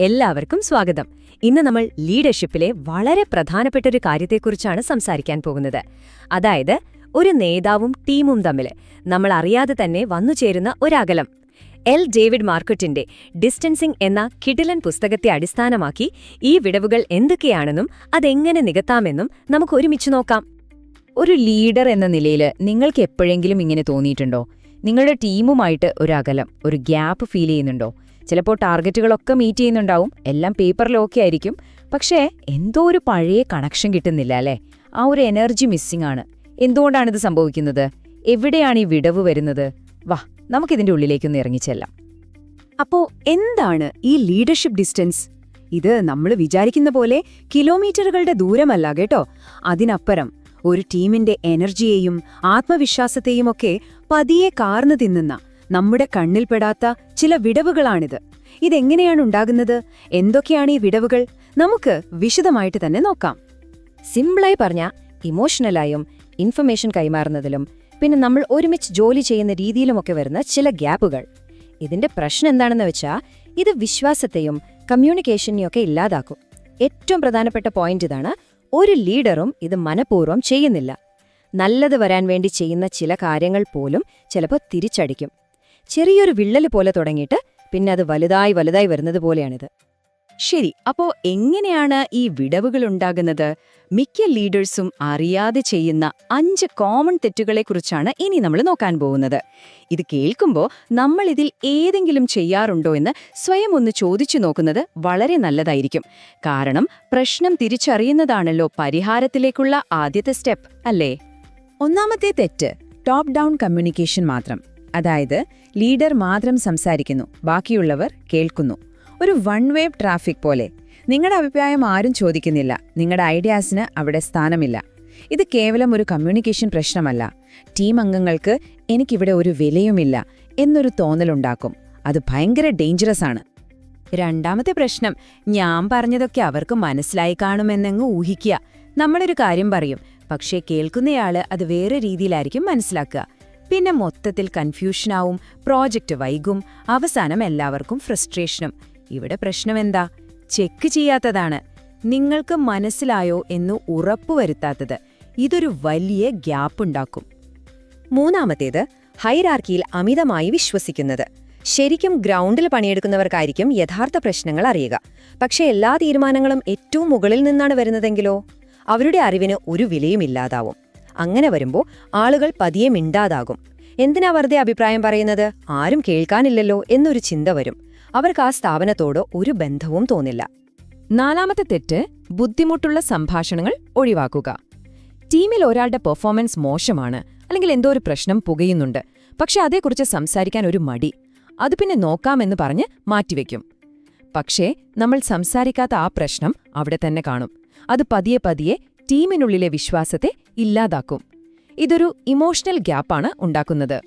എല്ലാവർക്കും സ്വാഗതം. ഇന്ന് നമ്മൾ ലീഡർഷിപ്പിലെ വളരെ പ്രധാനപ്പെട്ട ഒരു കാര്യത്തെക്കുറിച്ചാണ് സംസാരിക്കാൻ പോകുന്നത്. അതായത് ഒരു നേതാവും ടീമും തമ്മിൽ നമ്മൾ അറിയാതെ തന്നെ വന്നുചേരുന്ന ഒരകലം. എൽ. ഡേവിഡ് മാർക്കറ്റിന്റെ ഡിസ്റ്റൻസിംഗ് എന്ന കിടിലൻ പുസ്തകത്തെ അടിസ്ഥാനമാക്കി ഈ വിടവുകൾ എന്തൊക്കെയാണെന്നും അതെങ്ങനെ നികത്താമെന്നും നമുക്ക് ഒരുമിച്ച് നോക്കാം. ഒരു ലീഡർ എന്ന നിലയിൽ നിങ്ങൾക്ക് എപ്പോഴെങ്കിലും ഇങ്ങനെ തോന്നിയിട്ടുണ്ടോ? നിങ്ങളുടെ ടീമുമായിട്ട് ഒരു അകലം ഒരു ഗ്യാപ്പ് ഫീൽ ചെയ്യുന്നുണ്ടോ? ചിലപ്പോൾ ടാർഗറ്റുകളൊക്കെ മീറ്റ് ചെയ്യുന്നുണ്ടാവും. എല്ലാം പേപ്പറിലൊക്കെ ആയിരിക്കും. പക്ഷേ എന്തോ ഒരു പഴയ കണക്ഷൻ കിട്ടുന്നില്ല അല്ലേ? ആ ഒരു എനർജി മിസ്സിംഗ് ആണ്. എന്തുകൊണ്ടാണിത് സംഭവിക്കുന്നത്? എവിടെയാണ് ഈ വിടവ് വരുന്നത്? വാ നമുക്കിതിന്റെ ഉള്ളിലേക്കൊന്ന് ഇറങ്ങിച്ചെല്ലാം അപ്പോ എന്താണ് ഈ ലീഡർഷിപ്പ് ഡിസ്റ്റൻസ് ഇത് നമ്മൾ വിചാരിക്കുന്ന പോലെ കിലോമീറ്ററുകളുടെ ദൂരമല്ല കേട്ടോ. അതിനപ്പുറം ഒരു ടീമിന്റെ എനർജിയെയും ആത്മവിശ്വാസത്തെയും ഒക്കെ പതിയെ കാർന്നു തിന്നുന്ന നമ്മുടെ കണ്ണിൽപ്പെടാത്ത ചില വിടവുകളാണിത്. ഇതെങ്ങനെയാണ് ഉണ്ടാകുന്നത്? എന്തൊക്കെയാണ് ഈ വിടവുകൾ? നമുക്ക് വിശദമായിട്ട് തന്നെ നോക്കാം. സിമ്പിളായി പറഞ്ഞ ഇമോഷണലായും ഇൻഫർമേഷൻ കൈമാറുന്നതിലും പിന്നെ നമ്മൾ ഒരുമിച്ച് ജോലി ചെയ്യുന്ന രീതിയിലുമൊക്കെ വരുന്ന ചില ഗ്യാപ്പുകൾ. ഇതിന്റെ പ്രശ്നം എന്താണെന്ന് വെച്ചാൽ ഇത് വിശ്വാസത്തെയും കമ്മ്യൂണിക്കേഷനെയൊക്കെ ഇല്ലാതാക്കും. ഏറ്റവും പ്രധാനപ്പെട്ട പോയിന്റ് ഇതാണ് ഒരു ലീഡറും ഇത് മനഃപൂർവം ചെയ്യുന്നില്ല. നല്ലത് വരാൻ വേണ്ടി ചെയ്യുന്ന ചില കാര്യങ്ങൾ പോലും ചിലപ്പോൾ തിരിച്ചടിക്കും. ചെറിയൊരു വിള്ളൽ പോലെ തുടങ്ങിയിട്ട് പിന്നെ അത് വലുതായി വലുതായി വരുന്നത് പോലെയാണിത്. ശരി അപ്പോ എങ്ങനെയാണ് ഈ വിടവുകൾ ഉണ്ടാകുന്നത്? മിക്ക ലീഡേഴ്സും അറിയാതെ ചെയ്യുന്ന അഞ്ച് കോമൺ തെറ്റുകളെക്കുറിച്ചാണ് ഇനി നമ്മൾ നോക്കാൻ പോകുന്നത്. ഇത് കേൾക്കുമ്പോൾ നമ്മൾ ഇതിൽ ഏതെങ്കിലും ചെയ്യാറുണ്ടോ എന്ന് സ്വയം ഒന്ന് ചോദിച്ചു നോക്കുന്നത് വളരെ നല്ലതായിരിക്കും. കാരണം പ്രശ്നം തിരിച്ചറിയുന്നതാണല്ലോ പരിഹാരത്തിലേക്കുള്ള ആദ്യത്തെ സ്റ്റെപ്പ് അല്ലേ? ഒന്നാമത്തെ തെറ്റ് ടോപ്പ് ഡൗൺ കമ്മ്യൂണിക്കേഷൻ മാത്രം. അതായത് ലീഡർ മാത്രം സംസാരിക്കുന്നു ബാക്കിയുള്ളവർ കേൾക്കുന്നു. ഒരു വൺ വേ ട്രാഫിക് പോലെ. നിങ്ങളുടെ അഭിപ്രായം ആരും ചോദിക്കുന്നില്ല. നിങ്ങളുടെ ഐഡിയാസിന് അവിടെ സ്ഥാനമില്ല. ഇത് കേവലം ഒരു കമ്മ്യൂണിക്കേഷൻ പ്രശ്നമല്ല. ടീം അംഗങ്ങൾക്ക് എനിക്കിവിടെ ഒരു വിലയുമില്ല എന്നൊരു തോന്നലുണ്ടാക്കും. അത് ഭയങ്കര ഡേഞ്ചറസ് ആണ്. രണ്ടാമത്തെ പ്രശ്നം ഞാൻ പറഞ്ഞതൊക്കെ അവർക്ക് മനസ്സിലായി കാണുമെന്നങ്ങ് ഊഹിക്കുക. നമ്മളൊരു കാര്യം പറയും പക്ഷേ കേൾക്കുന്നയാൾ അത് വേറെ രീതിയിലായിരിക്കും മനസ്സിലാക്കുക. പിന്നെ മൊത്തത്തിൽ കൺഫ്യൂഷനാവും പ്രോജക്റ്റ് വൈകും അവസാനം എല്ലാവർക്കും ഫ്രസ്ട്രേഷനും. ഇവിടെ പ്രശ്നമെന്താ? ചെക്ക് ചെയ്യാത്തതാണ്. നിങ്ങൾക്ക് മനസ്സിലായോ എന്ന് ഉറപ്പുവരുത്താത്തത് ഇതൊരു വലിയ ഗ്യാപ്പ് ഉണ്ടാക്കും മൂന്നാമത്തേത് ഹൈറാർക്കിയിൽ അമിതമായി വിശ്വസിക്കുന്നത്. ശരിക്കും ഗ്രൗണ്ടിൽ പണിയെടുക്കുന്നവർക്കായിരിക്കും യഥാർത്ഥ പ്രശ്നങ്ങൾ അറിയുക. പക്ഷേ എല്ലാ തീരുമാനങ്ങളും ഏറ്റവും മുകളിൽ നിന്നാണ് വരുന്നതെങ്കിലോ? അവരുടെ അറിവിന് ഒരു വിലയുമില്ലാതാവും. അങ്ങനെ വരുമ്പോൾ ആളുകൾ പതിയെ മിണ്ടാതാകും. എന്തിനാ വെറുതെ അഭിപ്രായം പറയുന്നത്? ആരും കേൾക്കാനില്ലല്ലോ എന്നൊരു ചിന്ത വരും. അവർക്ക് ആ സ്ഥാപനത്തോട് ഒരു ബന്ധവും തോന്നില്ല. നാലാമത്തെ തെറ്റ് ബുദ്ധിമുട്ടുള്ള സംഭാഷണങ്ങൾ ഒഴിവാക്കുക. ടീമിൽ ഒരാളുടെ പെർഫോമൻസ് മോശമാണ് അല്ലെങ്കിൽ എന്തോ ഒരു പ്രശ്നം പുകയുന്നുണ്ട്. പക്ഷെ അതേക്കുറിച്ച് സംസാരിക്കാൻ ഒരു മടി. അത് പിന്നെ നോക്കാമെന്ന് പറഞ്ഞ് മാറ്റിവെക്കും. പക്ഷേ നമ്മൾ സംസാരിക്കാത്ത ആ പ്രശ്നം അവിടെ തന്നെ കാണും. അത് പതിയെ പതിയെ ടീമിനുള്ളിലെ വിശ്വാസത്തെ ഇല്ലാതാക്കും. ഇതൊരു ഇമോഷണൽ ഗ്യാപ്പാണ് ഉണ്ടാക്കുന്നത്.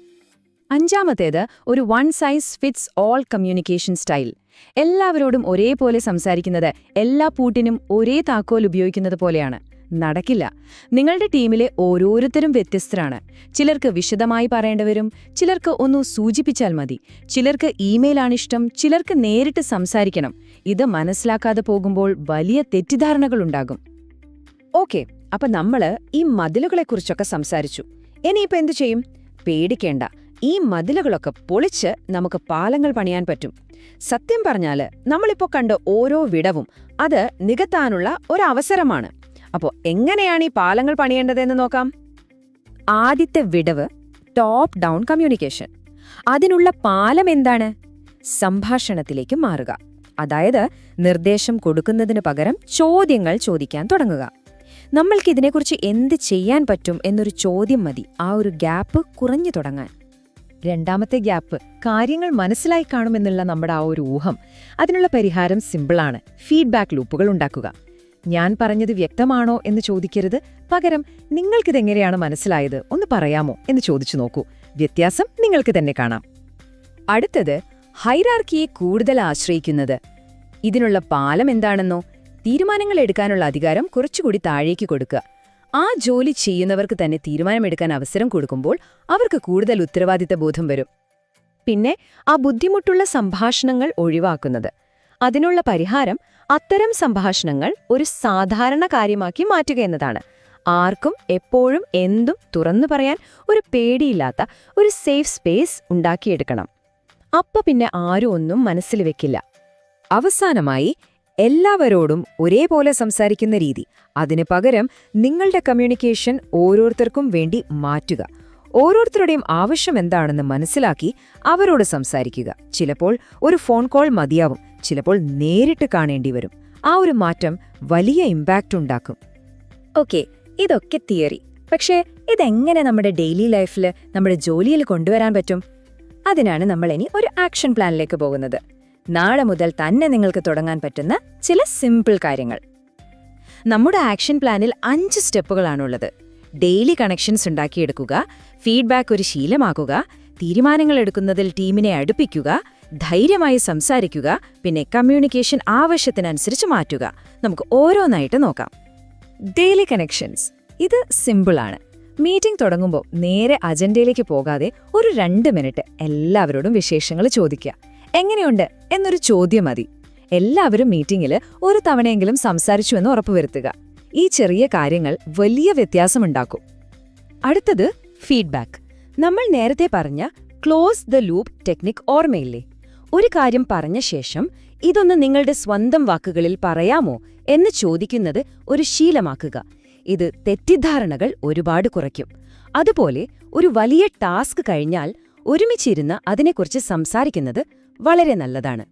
അഞ്ചാമത്തേത് ഒരു one size fits all communication style. എല്ലാവരോടും ഒരേപോലെ സംസാരിക്കുന്നത് എല്ലാ പൂട്ടിനും ഒരേ താക്കോൽ ഉപയോഗിക്കുന്നത് പോലെയാണ്. നടക്കില്ല. നിങ്ങളുടെ ടീമിലെ ഓരോരുത്തരും വ്യത്യസ്തരാണ്. ചിലർക്ക് വിശദമായി പറയേണ്ടവരും ചിലർക്ക് ഒന്ന് സൂചിപ്പിച്ചാൽ മതി. ചിലർക്ക് ഇമെയിലാണിഷ്ടം ചിലർക്ക് നേരിട്ട് സംസാരിക്കണം. ഇത് മനസ്സിലാക്കാതെ പോകുമ്പോൾ വലിയ തെറ്റിദ്ധാരണകളുണ്ടാകും ഓക്കെ അപ്പൊ നമ്മൾ ഈ മതിലുകളെ കുറിച്ചൊക്കെ സംസാരിച്ചു. ഇനിയിപ്പോ എന്തു ചെയ്യും? പേടിക്കേണ്ട. ഈ മതിലുകളൊക്കെ പൊളിച്ച് നമുക്ക് പാലങ്ങൾ പണിയാൻ പറ്റും. സത്യം പറഞ്ഞാൽ നമ്മളിപ്പോ കണ്ട ഓരോ വിടവും അത് നികത്താനുള്ള ഒരു അവസരമാണ് അപ്പോ എങ്ങനെയാണ് ഈ പാലങ്ങൾ പണിയേണ്ടതെന്ന് നോക്കാം. ആദ്യത്തെ വിടവ് ടോപ്പ് ഡൗൺ കമ്മ്യൂണിക്കേഷൻ അതിനുള്ള പാലം എന്താണ്? സംഭാഷണത്തിലേക്ക് മാറുക. അതായത് നിർദ്ദേശം കൊടുക്കുന്നതിന് പകരം ചോദ്യങ്ങൾ ചോദിക്കാൻ തുടങ്ങുക. നമ്മൾക്ക് ഇതിനെക്കുറിച്ച് എന്ത് ചെയ്യാൻ പറ്റും എന്നൊരു ചോദ്യം മതി. ആ ഒരു ഗ്യാപ്പ് കുറഞ്ഞു തുടങ്ങാൻ. രണ്ടാമത്തെ ഗ്യാപ്പ് കാര്യങ്ങൾ മനസ്സിലായി കാണുമെന്നുള്ള നമ്മുടെ ആ ഒരു ഊഹം. അതിനുള്ള പരിഹാരം സിമ്പിളാണ് ഫീഡ്ബാക്ക് ലൂപ്പുകൾ ഉണ്ടാക്കുക. ഞാൻ പറഞ്ഞത് വ്യക്തമാണോ എന്ന് ചോദിക്കരുത്. പകരം നിങ്ങൾക്കിതെങ്ങനെയാണ് മനസ്സിലായത് ഒന്ന് പറയാമോ എന്ന് ചോദിച്ചു നോക്കൂ. വ്യത്യാസം നിങ്ങൾക്ക് തന്നെ കാണാം. അടുത്തത് ഹൈറാർക്കിയെ കൂടുതൽ ആശ്രയിക്കുന്നത്. ഇതിനുള്ള പാലം എന്താണെന്നോ? തീരുമാനങ്ങൾ എടുക്കാനുള്ള അധികാരം കുറച്ചുകൂടി താഴേക്ക് കൊടുക്കുക. ആ ജോലി ചെയ്യുന്നവർക്ക് തന്നെ തീരുമാനമെടുക്കാൻ അവസരം കൊടുക്കുമ്പോൾ അവർക്ക് കൂടുതൽ ഉത്തരവാദിത്ത ബോധം വരും. പിന്നെ ആ ബുദ്ധിമുട്ടുള്ള സംഭാഷണങ്ങൾ ഒഴിവാക്കുന്നത്. അതിനുള്ള പരിഹാരം അത്തരം സംഭാഷണങ്ങൾ ഒരു സാധാരണ കാര്യമാക്കി മാറ്റുക എന്നതാണ്. ആർക്കും എപ്പോഴും എന്തും തുറന്നു പറയാൻ ഒരു പേടിയില്ലാത്ത ഒരു സേഫ് സ്പേസ് ഉണ്ടാക്കിയെടുക്കണം. അപ്പ പിന്നെ ആരും ഒന്നും മനസ്സിൽ വെക്കില്ല. അവസാനമായി എല്ലാവരോടും ഒരേപോലെ സംസാരിക്കുന്ന രീതി. അതിന് പകരം നിങ്ങളുടെ കമ്മ്യൂണിക്കേഷൻ ഓരോരുത്തർക്കും വേണ്ടി മാറ്റുക. ഓരോരുത്തരുടെയും ആവശ്യം എന്താണെന്ന് മനസ്സിലാക്കി അവരോട് സംസാരിക്കുക. ചിലപ്പോൾ ഒരു ഫോൺ കോൾ മതിയാവും. ചിലപ്പോൾ നേരിട്ട് കാണേണ്ടി വരും. ആ ഒരു മാറ്റം വലിയ ഇമ്പാക്റ്റ് ഉണ്ടാക്കും. ഓക്കെ ഇതൊക്കെ തിയറി. പക്ഷേ ഇതെങ്ങനെ നമ്മുടെ ഡെയിലി ലൈഫിൽ നമ്മുടെ ജോലിയിൽ കൊണ്ടുവരാൻ പറ്റും? അതിനാണ് നമ്മൾ ഇനി ഒരു ആക്ഷൻ പ്ലാനിലേക്ക് പോകുന്നത്. നാളെ മുതൽ തന്നെ നിങ്ങൾക്ക് തുടങ്ങാൻ പറ്റുന്ന ചില സിമ്പിൾ കാര്യങ്ങൾ. നമ്മുടെ ആക്ഷൻ പ്ലാനിൽ അഞ്ച് സ്റ്റെപ്പുകളാണുള്ളത്. ഡെയിലി കണക്ഷൻസ് ഉണ്ടാക്കിയെടുക്കുക ഫീഡ്ബാക്ക് ഒരു ശീലമാക്കുക തീരുമാനങ്ങൾ എടുക്കുന്നതിൽ ടീമിനെ അടുപ്പിക്കുക ധൈര്യമായി സംസാരിക്കുക പിന്നെ കമ്മ്യൂണിക്കേഷൻ ആവശ്യത്തിനനുസരിച്ച് മാറ്റുക. നമുക്ക് ഓരോന്നായിട്ട് നോക്കാം. Daily connections. ഇത് സിമ്പിളാണ് മീറ്റിംഗ് തുടങ്ങുമ്പോൾ നേരെ അജണ്ടയിലേക്ക് പോകാതെ ഒരു രണ്ട് മിനിറ്റ് എല്ലാവരോടും വിശേഷങ്ങൾ ചോദിക്കുക. എങ്ങനെയുണ്ട് എന്നൊരു ചോദ്യം മതി. എല്ലാവരും മീറ്റിംഗിൽ ഒരു തവണയെങ്കിലും സംസാരിച്ചുവെന്ന് ഉറപ്പുവരുത്തുക ഈ ചെറിയ കാര്യങ്ങൾ വലിയ വ്യത്യാസമുണ്ടാക്കും. അടുത്തത് ഫീഡ്ബാക്ക്. നമ്മൾ നേരത്തെ പറഞ്ഞ ക്ലോസ് ദ ലൂപ്പ് ടെക്നിക് ഓർമ്മയില്ലേ? ഒരു കാര്യം പറഞ്ഞ ശേഷം ഇതൊന്ന് നിങ്ങളുടെ സ്വന്തം വാക്കുകളിൽ പറയാമോ എന്ന് ചോദിക്കുന്നത് ഒരു ശീലമാക്കുക. ഇത് തെറ്റിദ്ധാരണകൾ ഒരുപാട് കുറയ്ക്കും. അതുപോലെ ഒരു വലിയ ടാസ്ക് കഴിഞ്ഞാൽ ഒരുമിച്ചിരുന്ന് അതിനെക്കുറിച്ച് സംസാരിക്കുന്നത് വളരെ നല്ലതാണ്.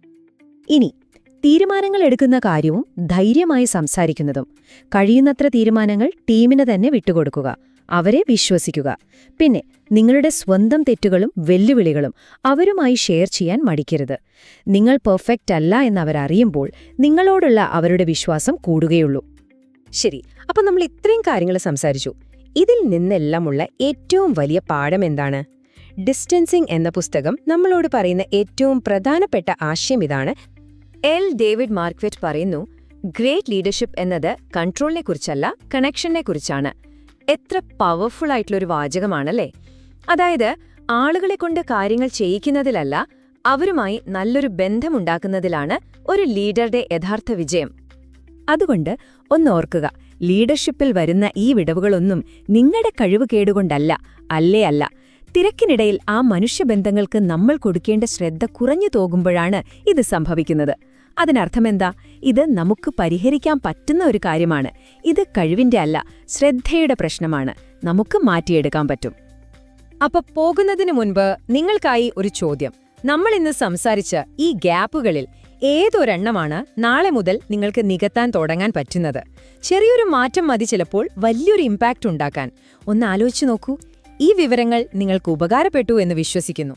ഇനി തീരുമാനങ്ങൾ എടുക്കുന്ന കാര്യവും ധൈര്യമായി സംസാരിക്കുന്നതും. കഴിയുന്നത്ര തീരുമാനങ്ങൾ ടീമിന് തന്നെ വിട്ടുകൊടുക്കുക. അവരെ വിശ്വസിക്കുക. പിന്നെ നിങ്ങളുടെ സ്വന്തം തെറ്റുകളും വെല്ലുവിളികളും അവരുമായി ഷെയർ ചെയ്യാൻ മടിക്കരുത്. നിങ്ങൾ പെർഫെക്റ്റ് അല്ല എന്നവരറിയുമ്പോൾ നിങ്ങളോടുള്ള അവരുടെ വിശ്വാസം കൂടുകയുള്ളൂ. ശരി അപ്പം നമ്മൾ ഇത്രയും കാര്യങ്ങൾ സംസാരിച്ചു. ഇതിൽ നിന്നെല്ലാമുള്ള ഏറ്റവും വലിയ പാഠം എന്താണ്? ഡിസ്റ്റൻസിംഗ് എന്ന പുസ്തകം നമ്മളോട് പറയുന്ന ഏറ്റവും പ്രധാനപ്പെട്ട ആശയം ഇതാണ്. എൽ. ഡേവിഡ് മാർക്വെറ്റ് പറയുന്നു ഗ്രേറ്റ് ലീഡർഷിപ്പ് എന്നത് കൺട്രോളിനെ കുറിച്ചല്ല കണക്ഷനെ കുറിച്ചാണ്. എത്ര പവർഫുൾ ആയിട്ടുള്ളൊരു വാചകമാണല്ലേ? അതായത് ആളുകളെ കൊണ്ട് കാര്യങ്ങൾ ചെയ്യിക്കുന്നതിലല്ല അവരുമായി നല്ലൊരു ബന്ധമുണ്ടാക്കുന്നതിലാണ് ഒരു ലീഡറുടെ യഥാർത്ഥ വിജയം. അതുകൊണ്ട് ഒന്നോർക്കുക ലീഡർഷിപ്പിൽ വരുന്ന ഈ വിടവുകളൊന്നും നിങ്ങളുടെ കഴിവ് കേടുകൊണ്ടല്ല അല്ലേ അല്ല. തിരക്കിനിടയിൽ ആ മനുഷ്യബന്ധങ്ങൾക്ക് നമ്മൾ കൊടുക്കേണ്ട ശ്രദ്ധ കുറഞ്ഞു തോകുമ്പോഴാണ് ഇത് സംഭവിക്കുന്നത്. അതിനർത്ഥമെന്താ ഇത് നമുക്ക് പരിഹരിക്കാൻ പറ്റുന്ന ഒരു കാര്യമാണ്. ഇത് കഴിവിന്റെ അല്ല ശ്രദ്ധയുടെ പ്രശ്നമാണ്. നമുക്ക് മാറ്റിയെടുക്കാൻ പറ്റും. അപ്പൊ പോകുന്നതിന് മുൻപ് നിങ്ങൾക്കായി ഒരു ചോദ്യം. നമ്മൾ ഇന്ന് സംസാരിച്ച ഈ ഗ്യാപ്പുകളിൽ ഏതൊരെണ്ണമാണ് നാളെ മുതൽ നിങ്ങൾക്ക് നികത്താൻ തുടങ്ങാൻ പറ്റുന്നത്? ചെറിയൊരു മാറ്റം മതി ചിലപ്പോൾ വലിയൊരു ഇമ്പാക്റ്റ് ഉണ്ടാക്കാൻ. ഒന്ന് ആലോചിച്ചു നോക്കൂ. ഈ വിവരങ്ങൾ നിങ്ങൾക്ക് ഉപകാരപ്പെട്ടു എന്ന് വിശ്വസിക്കുന്നു